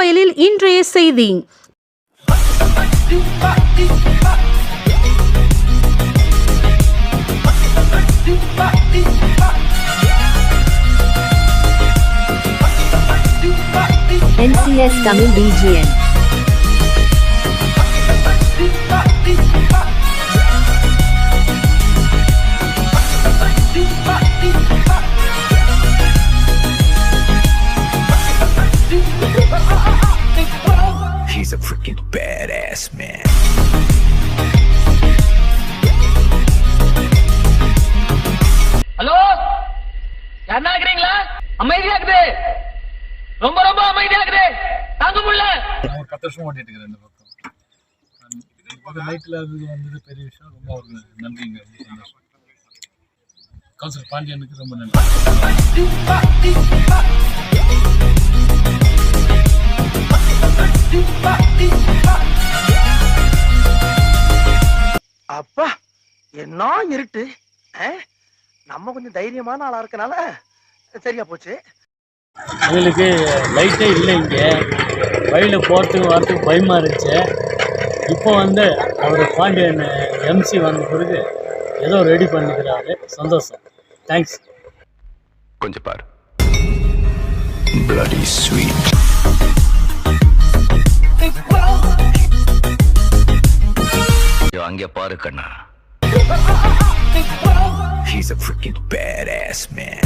வயலில் இன்றைய செய்தி NCS Tamil BGN. அமைதியா இருக்குது ரொம்ப ரொம்ப அமைதியா இருக்குது தாங்க முடியல ஒரு பத்து வருஷம் ஓட்டிட்டு இருக்கிறேன் இந்த பக்கம். இது அது வந்தது பெரிய விஷயம். ரொம்ப அவருக்கு நன்றிங்க. கவுன்சிலர் பாண்டியனுக்கு ரொம்ப நன்றி. அப்பா என்ன இருட்டு? ஆ? நம்ம கொஞ்சம் தைரியமான ஆளா இருக்கனால சரியா போச்சு. எங்களுக்கு லைட்டே இல்லை இங்கே. வழியில் போகிறதுக்கு வரத்துக்கு பயமாக இருந்துச்சு. இப்போ வந்து அவர் பாண்டியன் எம்சி வந்த பிறகு ஏதோ ரெடி பண்ணிக்கிறாரு. சந்தோஷம். தேங்க்ஸ் கொஞ்சம் பாரு. Bloody sweet. அங்கே பாரு கண்ணா. He's a freaking badass man.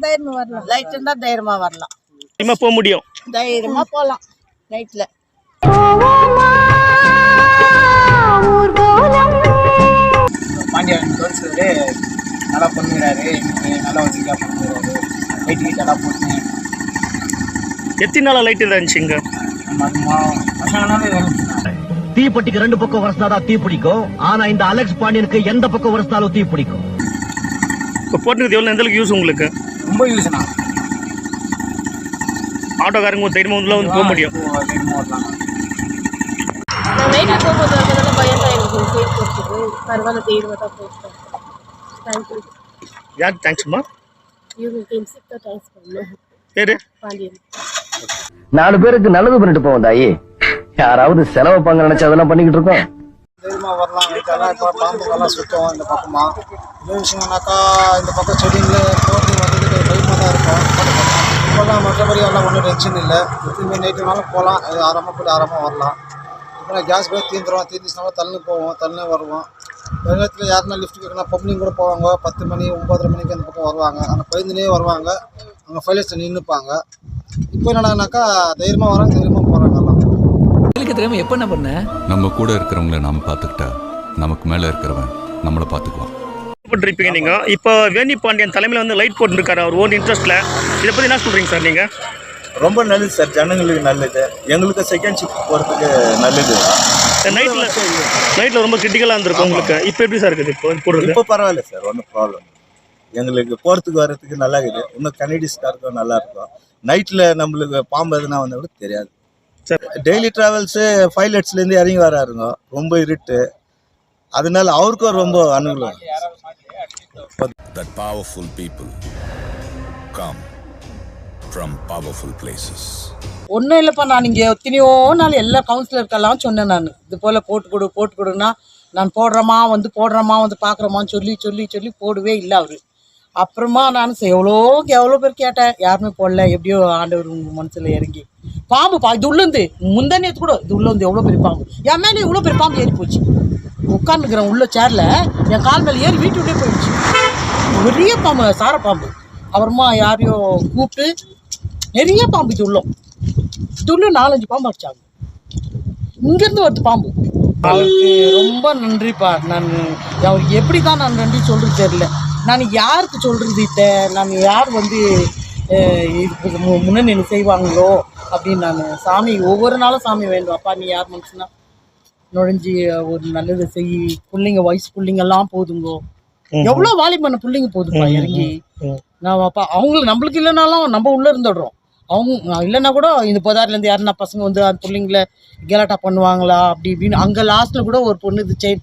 தைரியமா வரலாம். லைட் இருந்தா தைரியமா வரலாம். போக முடியும். தைரியமா போலாம். நைட்ல கவுன்சிலரு நல்லா பண்ணுகிறாரு எனக்கு நல்லா வசதியாக பண்ணுறாரு லைட் கீட் எல்லாம் போட்டு எத்தனை நாளாக லைட் பசங்களாவே வேணும் தீப்பெட்டிக்கு ரெண்டு பக்கம் வரஸ்தாதான் தீ பிடிக்கும். ஆனா இந்த அலெக்ஸ் பாண்டியனுக்கு எந்த பக்கம் வரஸ்தாலும் தீ பிடிக்கும். இப்போ போட்டுக்கிறது எவ்வளோ எந்த அளவுக்கு யூஸ் உங்களுக்கு? ரொம்ப யூஸ்ண்ணா ஆட்டோக்காரங்க தைரியமாக உள்ள வந்து போக முடியும். நைட்ல போகும்போது அதனால பயம் தான் எனக்கு பரவாயில்ல தைரியமா தான் போயிட்டேன் தேங்க்யூ யார் தேங்க்ஸ்மா பாண்டியன் நாலு பேருக்கு நல்லது பண்ணிட்டு போவோம் தாயி. யாராவது செலவு பங்கு நினைச்சு அதெல்லாம் பண்ணிக்கிட்டு இருக்கோம். தைரியமாக வரலாம் வீட்டெல்லாம் இப்போ பாம்புங்கெல்லாம் சுத்தம் இந்த பக்கமா. இதே விஷயம்னாக்கா இந்த பக்கம் செடிங்களே போட்டு வர்றதுக்கு பயமாக தான் இருக்கும். இப்போல்லாம் மற்றபடி எல்லாம் ஒன்றும் டென்ஷன் இல்லை. எத்தனை நைட்டுனாலும் போகலாம். போய்ட்டு ஆறாமல் வரலாம். இப்போ நான் கேஸ் போய் தீந்துரும். தீந்துச்சுனாலும் தள்ளு போவோம் தள்ளு வருவோம். ஒரு நேரத்தில் யாருன்னா லிஃப்ட் கேட்கணும் பப்ளிக் கூட போவாங்க. பத்து மணி ஒம்பதரை மணிக்கு அந்த பக்கம் வருவாங்க. ஆனால் பயந்துனே வருவாங்க. அவங்க ஃபைலர்ஸ் நின்றுப்பாங்க இப்போ என்னடானாக்கா தைரியமாக வராங்க தைரியமாக போகிறாங்க எல்லாம். நம்ம கூட இருக்கிறவங்கள நாம பார்த்துக்கிட்டா நமக்கு மேல இருக்கிறவன் நம்மளை பார்த்துக்குவான். போட்டிருப்பீங்க நீங்கள் இப்போ வேணி பாண்டியன் தலைமையில் வந்து லைட் போட்டுருக்காரு அவர் ஓன் இன்ட்ரெஸ்ட்டில் இதை பற்றி என்ன சொல்கிறீங்க சார் நீங்கள் ரொம்ப நல்லது சார். ஜனங்களுக்கு நல்லது. எங்களுக்கு செகண்ட் ஷிஃப்ட் போகிறதுக்கு நல்லது. நைட்டில் நைட்டில் ரொம்ப கிரிட்டிக்கலாக இருந்திருக்கும் உங்களுக்கு. இப்போ எப்படி சார் இருக்குது? இப்போ போடுறது? இப்போ பரவாயில்ல சார் ஒன்றும் ப்ராப்ளம் எங்களுக்கு போகிறதுக்கு வர்றதுக்கு நல்லா இருக்குது. இன்னும் கனடிஸ்காருக்கும் நல்லா இருக்கும். நைட்டில் நம்மளுக்கு பாம்பு எதுனா வந்தால் கூட தெரியாது. சார். டெய்லி ட்ராவல்ஸு பைலட்ஸ்லேருந்து இறங்கி வராருங்க. ரொம்ப இருட்டு. அதனால அவருக்கும் ரொம்ப அனுகூலம். That powerful people come from powerful places. ஒன்றும் இல்லைப்பா நான் இங்கே எத்தனையோ நாள் எல்லா கவுன்சிலருக்கெல்லாம் சொன்னேன் நான். இது போல் போட்டு கொடு போட்டு கொடுன்னா நான் போடுறேம்மா வந்து போடுறேம்மா வந்து பார்க்குறோமான்னு சொல்லி சொல்லி சொல்லி போடவே இல்லை அவர். அப்புறமா நான் எவ்வளோக்கு எவ்வளோ எவ்வளோ பேர் கேட்டேன். யாருமே போடல எப்படியோ ஆண்டவர் உங்கள் மனசில் இறங்கி. பாம்பு பா இது உள்ளேருந்து முந்தானேத்து கூட. இது உள்ளேருந்து எவ்வளோ பெரிய பாம்பு? என் மேலே இவ்வளோ பெரிய பாம்பு ஏறி போச்சு. உட்காந்துக்கிறேன் உள்ள சேரில் என் கால் மேலே ஏறி வீட்டு விட்டே போயிடுச்சு. பெரிய பாம்பு சார பாம்பு. அப்புறமா யாரையோ கூப்பிட்டு நிறைய பாம்பு இது உள்ளோம் இது உள்ள நாலஞ்சு பாம்பு அடிச்சாங்க. இங்கேருந்து வருது பாம்பு. அவருக்கு ரொம்ப நன்றிப்பா. நான் அவருக்கு எப்படி தான் நான் நன்றி சொல்கிறது தெரியல. நான் யாருக்கு சொல்கிறது இத்த? நான் யார் வந்து இதுக்கு மு- முன்னணி செய்வாங்களோ அப்படின்னு நான் சாமி ஒவ்வொரு நாளும் சாமி வேண்டும் அப்பா நீ யார் மனுஷனா? நுழைஞ்சி ஒரு நல்லது செய். பிள்ளைங்க வயசு பிள்ளைங்கெல்லாம் போதுங்கோ. எவ்வளோ வாலிபண்ண பிள்ளைங்க போதுப்பா இறங்கி. நான் அப்பா அவங்களுக்கு நம்மளுக்கு இல்லைனாலும் நம்ம உள்ளே இருந்துடுறோம். அவங்க இல்லைன்னா கூட இந்த பொதார்லேருந்து யாருன்னா பசங்க வந்து அந்த பிள்ளைங்கள கெலாட்டா பண்ணுவாங்களா? அப்படி இப்படின்னு அங்கே லாஸ்ட்டில் கூட ஒரு பொண்ணு இது செயின்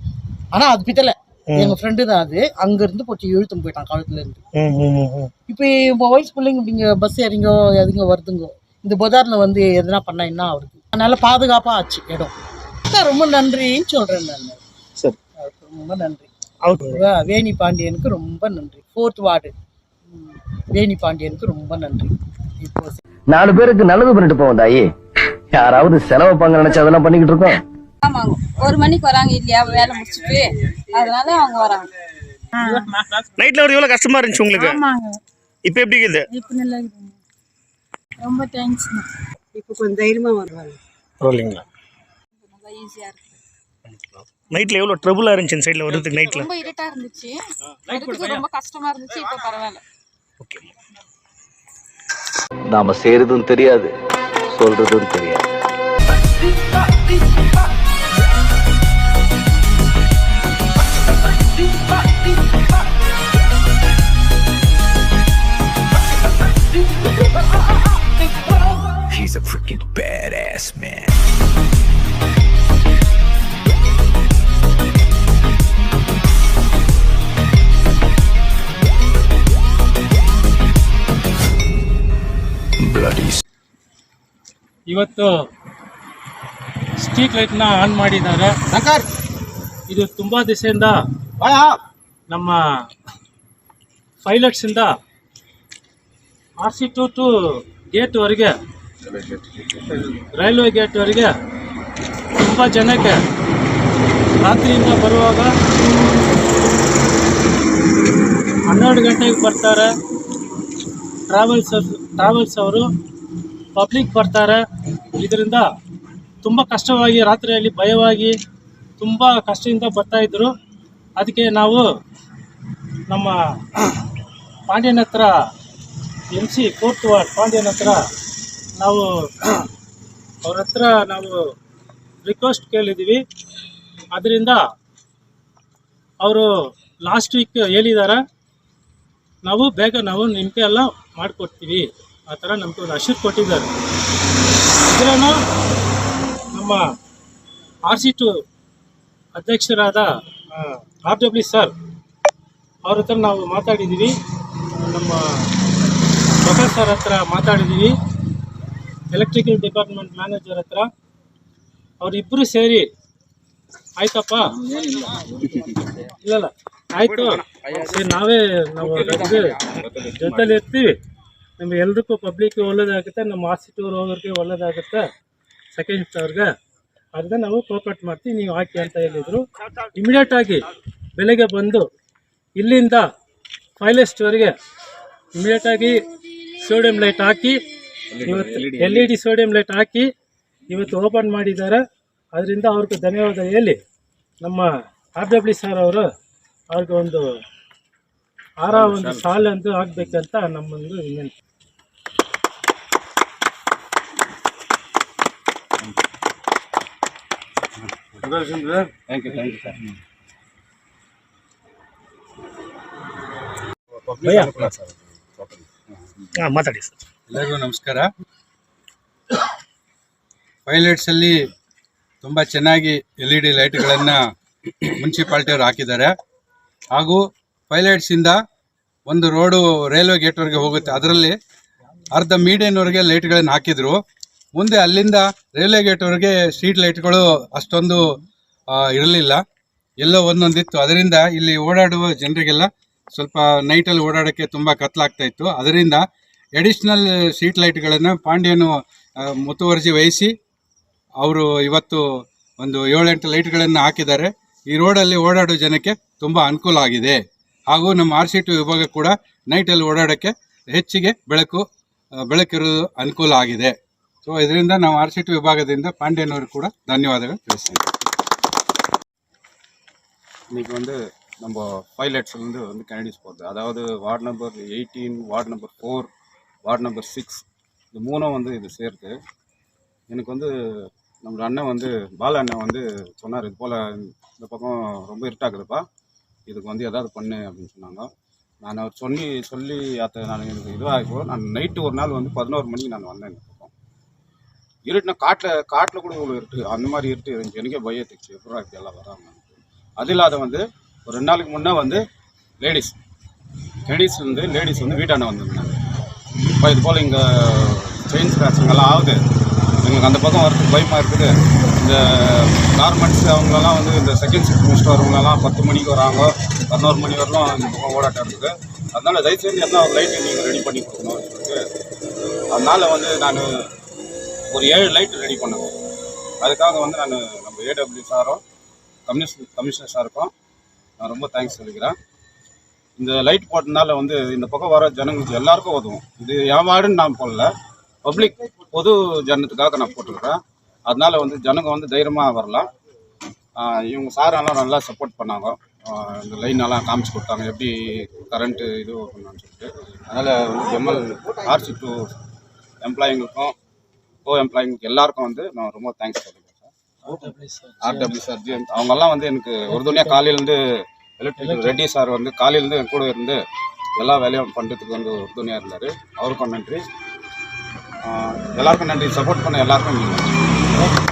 ஆனால் அது பித்தலை எங்கள் ஃப்ரெண்டு தான் அது. அங்கேருந்து போச்சு இழுத்துன்னு போயிட்டான் காலத்துலேருந்து இப்போ இப்போ வயசு பிள்ளைங்க இப்படிங்க பஸ் ஏறிங்கோ எதுங்க வருதுங்கோ இந்த பொதாரில் வந்து எதுனா பண்ணா என்ன ஆகுது? அதனால பாதுகாப்பாக ஆச்சு இடம். ரொம்ப நன்றின்னு சொல்கிறேன் நான். சரி. ரொம்ப நன்றி. வேணி பாண்டியனுக்கு ரொம்ப நன்றி. ஃபோர்த் வார்டு வேணி பாண்டியனுக்கு ரொம்ப நன்றி. நாலு பேருக்கு நல்லது பண்ணிட்டு போவோம் தாயி. யாராவது செலவு பங்கு நினைச்சு அதெல்லாம் பண்ணிக்கிட்டு இருக்கோம். ஆமாங்க. ஒரு மணிக்கு வராங்க இல்லையா? வேலை முடிச்சுட்டு. அதனால அவங்க வராங்க. நைட்ல ஒரு எவ்வளவு கஷ்டமா இருந்துச்சு உங்களுக்கு? ஆமாங்க. இப்போ எப்படி இருக்குது? இப்போ நல்லா இருக்குங்க ரொம்ப தேங்க்ஸ் இப்போ கொஞ்சம் தைரியமாக வருவாங்க. பரவாயில்லைங்களா? ரொம்ப ஈஸியாக இருக்கு நைட்ல எவ்வளவு ட்ரபுளா இருந்துச்சு இந்த சைடுல வர்றதுக்கு நைட்ல ரொம்ப இருட்டா இருந்துச்சு. வரதுக்கு ரொம்ப கஷ்டமா இருந்துச்சு. இப்போ பரவாயில்ல. ஓகே நாம செய்யறதும் தெரியாது சொல்றதும் தெரியாது He's a freaking badass man. ಇವತ್ತು ಸ್ಟ್ರೀಟ್ ಲೈಟ್ನ ಆನ್ ಮಾಡಿದ್ದಾರೆ. ಇದು ತುಂಬ ದಿಸೆಯಿಂದ ನಮ್ಮ ಪೈಲಟ್ಸಿಂದ ಆರ್ ಸಿ ಟು ಟು ಗೇಟ್ವರೆಗೆ ರೈಲ್ವೆ ಗೇಟ್ವರೆಗೆ ತುಂಬ ಜನಕ್ಕೆ ರಾತ್ರಿಯಿಂದ ಬರುವಾಗ ಹನ್ನೆರಡು ಗಂಟೆಗೆ ಬರ್ತಾರೆ. ಟ್ರಾವೆಲ್ಸ್ ಟ್ರಾವೆಲ್ಸ್ ಅವರು ಪಬ್ಲಿಕ್ ಬರ್ತಾರೆ. ಇದರಿಂದ ತುಂಬ ಕಷ್ಟವಾಗಿ, ರಾತ್ರಿಯಲ್ಲಿ ಭಯವಾಗಿ ತುಂಬ ಕಷ್ಟದಿಂದ ಬರ್ತಾ ಇದ್ರು. ಅದಕ್ಕೆ ನಾವು ನಮ್ಮ ಪಾಂಡ್ಯನ ಹತ್ರ ಎಂ ಸಿ ಫೋರ್ತ್ ವಾರ್ಡ್ ಪಾಂಡ್ಯನ ಹತ್ರ ನಾವು ಅವ್ರ ಹತ್ರ ನಾವು ರಿಕ್ವೆಸ್ಟ್ ಕೇಳಿದ್ದೀವಿ ಅದರಿಂದ ಅವರು ಲಾಸ್ಟ್ ವೀಕ್ ಹೇಳಿದ್ದಾರೆ ನಾವು ಬೇಗ ನಾವು ನಿಮಗೆ ಎಲ್ಲ ಮಾಡಿಕೊಡ್ತೀವಿ. ಆ ಥರ ನಮಗೆ ಒಂದು ಅಶೀರ್ ಕೊಟ್ಟಿದ್ದಾರೆ. ಇದನ್ನು ನಮ್ಮ ಆರ್ ಸಿ ಟು ಅಧ್ಯಕ್ಷರಾದ ಆರ್ ಡಬ್ಲ್ಯೂ ಸರ್ ಅವ್ರ ಹತ್ರ ನಾವು ಮಾತಾಡಿದ್ದೀವಿ. ನಮ್ಮ ಪ್ರಕಾಶ್ ಸರ್ ಹತ್ರ ಮಾತಾಡಿದ್ದೀವಿ. ಎಲೆಕ್ಟ್ರಿಕಲ್ ಡಿಪಾರ್ಟ್ಮೆಂಟ್ ಮ್ಯಾನೇಜರ್ ಹತ್ರ. ಅವರಿಬ್ಬರು ಸೇರಿ ಆಯ್ತಪ್ಪ? ಇಲ್ಲಲ್ಲ ಆಯ್ತು. ಸರಿ ನಾವೇ ನಾವು ಜೊತೆಲಿ ಇರ್ತೀವಿ. ನಮ್ಗೆ ಎಲ್ರಿಗೂ ಪಬ್ಲಿಕ್ಗೆ ಒಳ್ಳೇದಾಗುತ್ತೆ, ನಮ್ಮ ಹಾಸ್ಪಿಟಲ್ ಹೋಗೋರಿಗೆ ಒಳ್ಳೇದಾಗುತ್ತೆ. ಸೆಕೆಂಡ್ ಅವ್ರಿಗೆ. ಅದನ್ನ ನಾವು ಕೋಪರೇಟ್ ಮಾಡ್ತೀವಿ, ನೀವು ಹಾಕಿ ಅಂತ ಹೇಳಿದರು. ಇಮಿಡಿಯೇಟ್ ಆಗಿ ಬೆಳಗ್ಗೆ ಬಂದು ಇಲ್ಲಿಂದ ಫೈಲೆಸ್ಟ್ವರೆಗೆ ಇಮಿಡಿಯೇಟ್ ಆಗಿ ಸೋಡಿಯಂ ಲೈಟ್ ಹಾಕಿ, ಇವತ್ತು L E D sodium light ಹಾಕಿ ಇವತ್ತು ಓಪನ್ ಮಾಡಿದ್ದಾರೆ. ಅದರಿಂದ ಅವ್ರಿಗೆ ಧನ್ಯವಾದ ಹೇಳಿ ನಮ್ಮ ಆರ್ ಡಬ್ಲ್ಯೂ ಸರ್ ಅವರು ಅವ್ರಿಗೆ ಒಂದು ಆರ ಒಂದು ಸಾಲಂತೂ ಆಗ್ಬೇಕಂತ ನಮ್ಮೊಂದು ವಿನಂತಿ. ಹಾಂ ಮಾತಾಡಿ ಸರ್ ಎಲ್ಲರಿಗೂ ನಮಸ್ಕಾರ. ಪೈಲಟ್ಸಲ್ಲಿ ತುಂಬ ಚೆನ್ನಾಗಿ ಎಲ್ ಇ ಡಿ ಲೈಟ್ಗಳನ್ನು ಮುನ್ಸಿಪಾಲ್ಟಿಯವರು ಹಾಕಿದ್ದಾರೆ. ಹಾಗೂ ಪೈಲಟ್ಸಿಂದ ಒಂದು ರೋಡು ರೈಲ್ವೆ ಗೇಟ್ವರೆಗೆ ಹೋಗುತ್ತೆ. ಅದರಲ್ಲಿ ಅರ್ಧ ಮೀಡಿಯನ್ವರೆಗೆ ಲೈಟ್ಗಳನ್ನು ಹಾಕಿದರು. ಮುಂದೆ ಅಲ್ಲಿಂದ ರೈಲ್ವೆ ಗೇಟ್ವರೆಗೆ ಸ್ಟ್ರೀಟ್ ಲೈಟ್ಗಳು ಅಷ್ಟೊಂದು ಇರಲಿಲ್ಲ. ಎಲ್ಲೋ ಒಂದೊಂದಿತ್ತು. ಅದರಿಂದ ಇಲ್ಲಿ ಓಡಾಡುವ ಜನರಿಗೆಲ್ಲ ಸ್ವಲ್ಪ ನೈಟಲ್ಲಿ ಓಡಾಡೋಕ್ಕೆ ತುಂಬ ಕತ್ಲಾಗ್ತಾ ಇತ್ತು. ಅದರಿಂದ ಎಡಿಷ್ನಲ್ ಸ್ಟ್ರೀಟ್ ಲೈಟ್ಗಳನ್ನು ಪಾಂಡ್ಯನು ಮುತುವರ್ಜಿ ವಹಿಸಿ ಅವರು ಇವತ್ತು ಒಂದು ಏಳೆಂಟು ಲೈಟ್ಗಳನ್ನು ಹಾಕಿದ್ದಾರೆ. ಈ ರೋಡಲ್ಲಿ ಓಡಾಡೋ ಜನಕ್ಕೆ ತುಂಬ ಅನುಕೂಲ ಆಗಿದೆ. ಹಾಗೂ ನಮ್ಮ ಆರ್ ಸಿ ಟಿ ವಿಭಾಗ ಕೂಡ ನೈಟಲ್ಲಿ ಓಡಾಡೋಕ್ಕೆ ಹೆಚ್ಚಿಗೆ ಬೆಳಕು ಬೆಳಕಿರೋದು ಅನುಕೂಲ ಆಗಿದೆ. ಸೊ ಇದರಿಂದ ನಾವು ಆರ್ ಸಿ ಟಿ ವಿಭಾಗದಿಂದ ಪಾಂಡ್ಯನವರು ಕೂಡ ಧನ್ಯವಾದಗಳು ತಿಳಿಸ್ತೀನಿ இன்னைக்கு வந்து நம்ம பைலட்ஸ்லேருந்து வந்து கனடிஸ் போகிறது அதாவது ward number eighteen ward number four ward number six இது மூணும் வந்து இது சேர்த்து எனக்கு வந்து நம்ம அண்ணன் வந்து பால அண்ணன் வந்து சொன்னார் இது போல் இந்த பக்கம் ரொம்ப இருட்டாக்குதுப்பா இதுக்கு வந்து எதாவது பண்ணு அப்படின்னு சொன்னாங்க நான் அவர் சொல்லி சொல்லி அதை நான் எனக்கு இதுவாக நான் நைட்டு ஒரு நாள் வந்து பதினோரு மணிக்கு நான் வந்தேன் இந்த பக்கம் இருட்டுனா காட்டில் காட்டில் கூட இவ்வளோ இருட்டு அந்த மாதிரி இருட்டு இருந்துச்சு எனக்கே பயத்துச்சு எப்படா இப்படி எல்லாம் வராங்க? அது இல்லாத வந்து ஒரு ரெண்டு நாளைக்கு முன்னே வந்து லேடிஸ் லேடிஸ் வந்து லேடிஸ் வந்து வீட்டாண்ட வந்திருந்தாங்க. இப்போ இது போல் இங்கே செயின் ஸ்க்ராட்சிங்கெல்லாம் ஆகுது. எங்களுக்கு அந்த பக்கம் வரதுக்கு பயமாக இருக்குது. இந்த கார்மெண்ட்ஸ் அவங்களெல்லாம் வந்து இந்த செகண்ட் ஷிஃப்ட் முடிச்சுட்டு வரவங்களெல்லாம் பத்து மணிக்கு வராங்க. பதினோரு மணி வரலாம் இந்த பக்கம் ஓடாட்டம் இருக்குது. அதனால் தயவுசெய்து என்ன ஒரு லைட்டு நீங்கள் ரெடி பண்ணி கொடுக்கணும்னு சொல்லிட்டு அதனால் வந்து நான் ஒரு ஏழு லைட் ரெடி பண்ணேன் அதுக்காக வந்து நான் நம்ம ஏடபிள்யூ சாரும் கமிஷன் கமிஷனர் சாருக்கும் நான் ரொம்ப தேங்க்ஸ் சொல்லிக்கிறேன். இந்த லைட் போட்டனால வந்து இந்த பக்கம் வர ஜனங்களுக்கு எல்லாருக்கும் உதவும். இது என் வார்டுன்னு நான் போடல. பப்ளிக் பொது ஜனத்துக்காக நான் போட்டிருக்கிறேன். அதனால வந்து ஜனங்க வந்து தைரியமாக வரலாம். இவங்க சாரெல்லாம் நல்லா சப்போர்ட் பண்ணாங்க. இந்த லைன் எல்லாம் காமிச்சு கொடுத்தாங்க. எப்படி கரண்ட்டு இது பண்ணான்னு சொல்லிட்டு. அதனால் வந்து ஜெம்மல் ஆர்சி டூ எம்ப்ளாயிங்களுக்கும் கோ எம்ப்ளாயிங்களுக்கு எல்லாருக்கும் வந்து நான் ரொம்ப தேங்க்ஸ் சொல்லிக்கிறேன் சார் ஆர்டபிள்யூ சார் ஜி அவங்கெல்லாம் வந்து எனக்கு உறுதுணையாக காலையிலேருந்து எலக்ட்ரிக் ரெட்டி சார் வந்து காலையிலேருந்து என் கூட இருந்து எல்லா வேலையும் பண்ணுறதுக்கு வந்து உறுதுணையாக இருந்தார். அவருக்கும் நன்றி. எல்லாருக்கும் நன்றி. சப்போர்ட் பண்ண எல்லாருக்கும் நன்றி.